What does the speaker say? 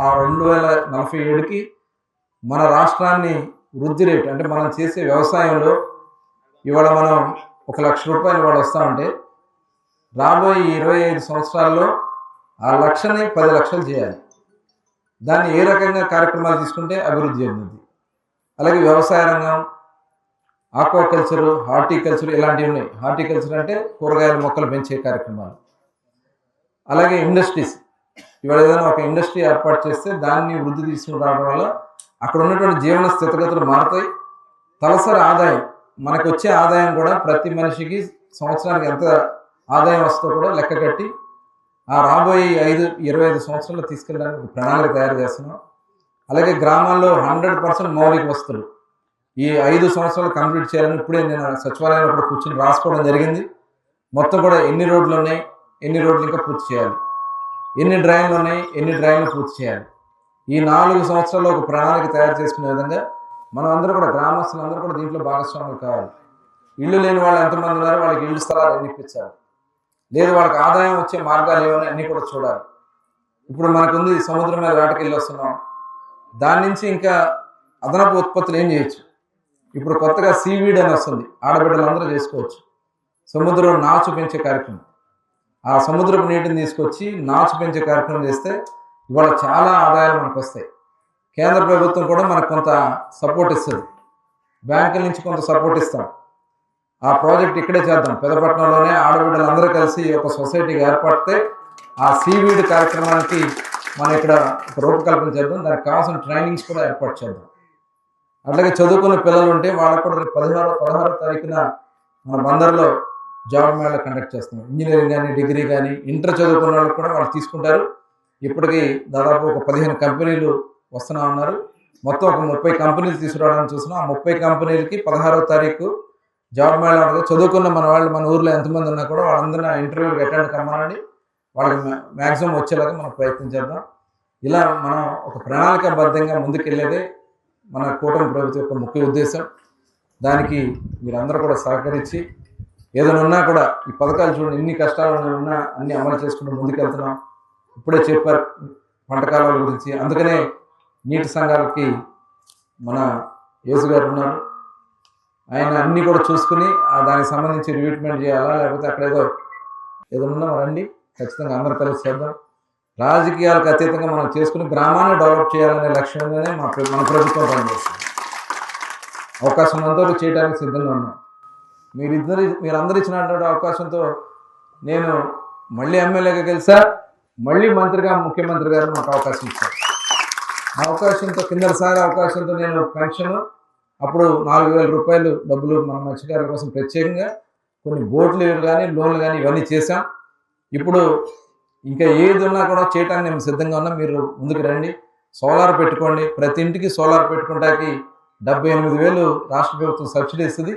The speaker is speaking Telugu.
ఆ రెండు వేల నలభై ఏడుకి మన రాష్ట్రాన్ని వృద్ధి రేటు అంటే మనం చేసే వ్యవసాయంలో ఇవాళ మనం ఒక లక్ష రూపాయలు ఇవాళ వస్తామంటే రాబోయే ఇరవై ఐదు సంవత్సరాల్లో ఆ లక్షని పది లక్షలు చేయాలి. దాన్ని ఏ రకంగా కార్యక్రమాలు తీసుకుంటే అభివృద్ధి చెందుతుంది అలాగే వ్యవసాయ రంగం ఆక్వాకల్చరు హార్టికల్చర్ ఇలాంటివి ఉన్నాయి. హార్టికల్చర్ అంటే కూరగాయల మొక్కలు పెంచే కార్యక్రమాలు. అలాగే ఇండస్ట్రీస్ ఇవాళ ఏదైనా ఒక ఇండస్ట్రీ ఏర్పాటు చేస్తే దాన్ని వృద్ధి తీసుకుని రావడం వల్ల అక్కడ ఉన్నటువంటి జీవన స్థితిగతులు మారుతాయి. తలసరి ఆదాయం మనకు వచ్చే ఆదాయం కూడా ప్రతి మనిషికి సంవత్సరానికి ఎంత ఆదాయం వస్తుందో కూడా లెక్క కట్టి ఆ రాబోయే ఐదు ఇరవై ఐదు సంవత్సరాలు తీసుకెళ్ళడానికి ప్రణాళిక తయారు చేస్తున్నాం. అలాగే గ్రామాల్లో హండ్రెడ్ పర్సెంట్ మౌలిక వస్తువులు. ఈ ఐదు సంవత్సరాలు కంప్లీట్ చేయాలని ఇప్పుడే నేను సచివాలయంలో కూడా కూర్చొని రాసుకోవడం జరిగింది. మొత్తం కూడా ఎన్ని రోడ్లు ఉన్నాయి ఎన్ని రోడ్లు ఇంకా పూర్తి చేయాలి. ఎన్ని డ్రాయింగ్లు ఉన్నాయి ఎన్ని డ్రాయింగ్లు పూర్తి చేయాలి? ఈ నాలుగు సంవత్సరాల్లో ఒక ప్రణాళిక తయారు చేసుకునే విధంగా మనం అందరూ కూడా గ్రామస్తులు అందరూ కూడా దీంట్లో భాగస్వాములు కావాలి. ఇల్లు లేని వాళ్ళు ఎంతమంది ఉన్నారో వాళ్ళకి ఇల్లు స్థలాలు ఎన్ని ఇప్పించాలి? లేదు వాళ్ళకి ఆదాయం వచ్చే మార్గాలు ఏమైనా అన్నీ కూడా చూడాలి. ఇప్పుడు మనకుంది సముద్రం మీద వేటకెళ్ళి వస్తున్నాం. దాని నుంచి ఇంకా అదనపు ఉత్పత్తులు ఏం చేయొచ్చు? ఇప్పుడు కొత్తగా సీవీడ్ అని వస్తుంది. ఆడబిడ్డలందరూ చేసుకోవచ్చు. సముద్రం నాచు పెంచే కార్యక్రమం. ఆ సముద్రపు నీటిని తీసుకొచ్చి నాచు పెంచే కార్యక్రమం చేస్తే ఇవాళ చాలా ఆదాయాలు మనకు వస్తాయి. కేంద్ర ప్రభుత్వం కూడా మనకు కొంత సపోర్ట్ ఇస్తుంది. బ్యాంకుల నుంచి కొంత సపోర్ట్ ఇస్తాం. ఆ ప్రాజెక్ట్ ఇక్కడే చేద్దాం. పెదపట్నంలోనే ఆడబిడ్డలందరూ కలిసి ఒక సొసైటీగా ఏర్పడితే ఆ సీవీడ్ కార్యక్రమానికి మనం ఇక్కడ ఒక రూపకల్పన చేద్దాం. దానికి కావాల్సిన ట్రైనింగ్స్ కూడా ఏర్పాటు చేద్దాం. అట్లాగే చదువుకున్న పిల్లలు ఉంటే వాళ్ళకు కూడా రేపు పదిహారో పదహారో తారీఖున మన బందర్లో జాబ్ మేళ కండక్ట్ చేస్తున్నాం ఇంజనీరింగ్ కానీ డిగ్రీ కానీ ఇంటర్ చదువుకున్న వాళ్ళు కూడా వాళ్ళు తీసుకుంటారు. ఇప్పటికీ దాదాపు ఒక పదిహేను కంపెనీలు వస్తున్నా ఉన్నారు. మొత్తం ఒక ముప్పై కంపెనీలు తీసుకురావడానికి చూస్తున్నాం ఆ ముప్పై కంపెనీలకి పదహారవ తారీఖు జాబ్ మేళ చదువుకున్న మన వాళ్ళు మన ఊర్లో ఎంతమంది ఉన్నా కూడా వాళ్ళందరినీ ఇంటర్వ్యూకి అటెండ్ కమ్మాలని వాళ్ళకి మ్యాక్సిమం వచ్చేలాగా మనం ప్రయత్నం చేద్దాం. ఇలా మనం ఒక ప్రణాళికాబద్ధంగా ముందుకెళ్ళేదే మన కూటమి ప్రభుత్వం యొక్క ముఖ్య ఉద్దేశం. దానికి మీరందరూ కూడా సహకరించి ఏదైనా ఉన్నా కూడా ఈ పథకాలు చూడండి ఎన్ని కష్టాలు ఉన్నా అన్ని అమలు చేసుకుంటూ ముందుకెళ్తున్నాం. ఇప్పుడే చెప్పారు వంటకాల గురించి. అందుకనే నీటి సంఘాలకి మన యేసు గారు ఉన్నారు. ఆయన అన్ని కూడా చూసుకుని దానికి సంబంధించి రిక్రూట్మెంట్ చేయాలా లేకపోతే అక్కడ ఏదో ఏదైనా ఉన్నా రండి ఖచ్చితంగా అందరూ కలిసి చేద్దాం. రాజకీయాలకు అతీతంగా మనం చేసుకుని గ్రామాన్ని డెవలప్ చేయాలనే లక్ష్యంగానే మా మన ప్రభుత్వం పనిచేస్తుంది. అవకాశం ఉన్నంతవరకు చేయడానికి సిద్ధంగా ఉన్నాం. మీరిద్దరు మీరందరూ ఇచ్చినటువంటి అవకాశంతో నేను మళ్ళీ ఎమ్మెల్యేగా గెలిచా మళ్ళీ మంత్రిగా ముఖ్యమంత్రి గారు మాకు అవకాశం ఇచ్చారు. ఆ అవకాశంతో కిందసారి అవకాశంతో నేను పెన్షన్ అప్పుడు నాలుగు వేల రూపాయలు డబ్బులు మన మత్స్యకారుల కోసం ప్రత్యేకంగా కొన్ని బోట్లు కానీ లోన్లు కానీ ఇవన్నీ చేశాం. ఇప్పుడు ఇంకా ఏది ఉన్నా కూడా చేయడానికి మేము సిద్ధంగా ఉన్నాం. మీరు ముందుకు రండి. సోలార్ పెట్టుకోండి. ప్రతి ఇంటికి సోలార్ పెట్టుకోవడానికి డెబ్బై ఎనిమిది వేలు రాష్ట్ర ప్రభుత్వం సబ్సిడీ ఇస్తుంది.